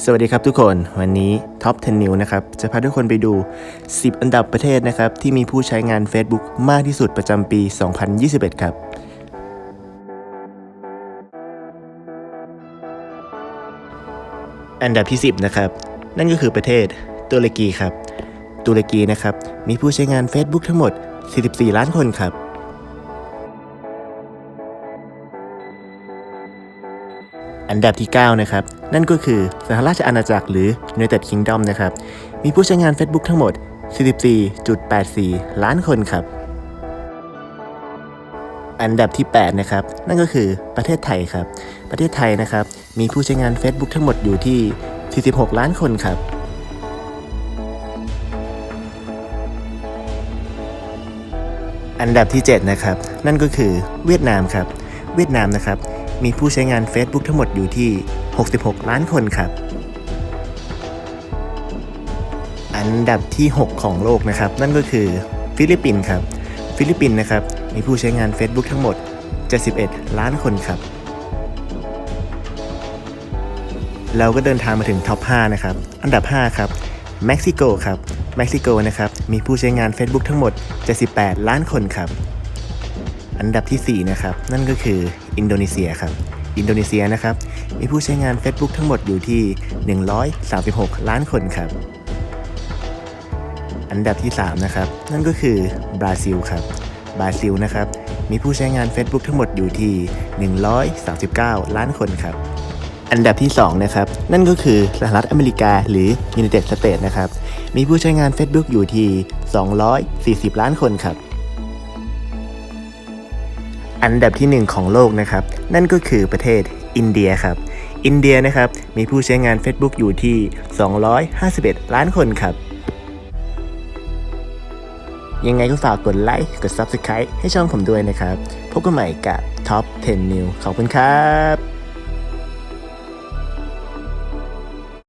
สวัสดีครับทุกคนวันนี้ Top 10 New นะครับ จะพาทุกคนไปดู 10 อันดับประเทศนะครับ ที่มีผู้ใช้งาน Facebook มากที่สุดประจำปี 2021 ครับอันดับที่ 10 นะครับ นั่นก็คือประเทศตุรกีครับ ตุรกีนะครับ มีผู้ใช้งาน Facebook ทั้งหมด 44 ล้านคนครับ อันดับที่ 9 นะครับ นั่นก็คือสหราชอาณาจักรหรือ United Kingdom นะครับ มีผู้ใช้งาน Facebook ทั้งหมด 44.84 ล้านคนครับ อันดับที่ 8 นะครับ นั่นก็คือประเทศไทยครับ ประเทศไทยนะครับ มีผู้ใช้งาน Facebook ทั้งหมดอยู่ที่ 46 ล้านคนครับอันดับที่ 7 นะครับ นั่นก็คือเวียดนามครับ เวียดนามนะครับ มีผู้ใช้งาน Facebook ทั้งหมดอยู่ที่ 66 ล้านคนครับ อันดับที่ 6 ของโลกนะครับ นั่นก็คือฟิลิปปินส์ครับ ฟิลิปปินส์นะครับ มีผู้ใช้งาน Facebook ทั้งหมด 71 ล้านคนครับ เราก็เดินทางมาถึงท็อป 5 นะครับ อันดับ 5 ครับเม็กซิโกครับ เม็กซิโกนะครับ มีผู้ใช้งาน Facebook ทั้งหมด 78 ล้านคนครับ อันดับที่ 4 นะครับ นั่นก็คืออินโดนีเซียครับอินโดนีเซียนะครับ มีผู้ใช้งาน Facebook ทั้งหมดอยู่ที่ 136 ล้านคนครับ อันดับที่ 3 นะครับ นั่นก็คือบราซิลครับ บราซิลนะครับ มีผู้ใช้งาน Facebook ทั้งหมดอยู่ที่ 139 ล้านคนครับ อันดับที่ 2 นะครับ นั่นก็คือสหรัฐอเมริกาหรือ United States นะครับ มีผู้ใช้งาน Facebook อยู่ที่ 240 ล้านคนครับ อันดับที่ 1 ของโลกนะครับ นั่นก็คือประเทศอินเดียครับ อินเดียนะครับ มีผู้ใช้งาน Facebook อยู่ที่ 251 ล้านคนครับ ยังไงก็ฝากกดไลค์ กด Subscribe ให้ช่องผมด้วยนะครับ พบกันใหม่กับ Top 10 New ขอบคุณครับ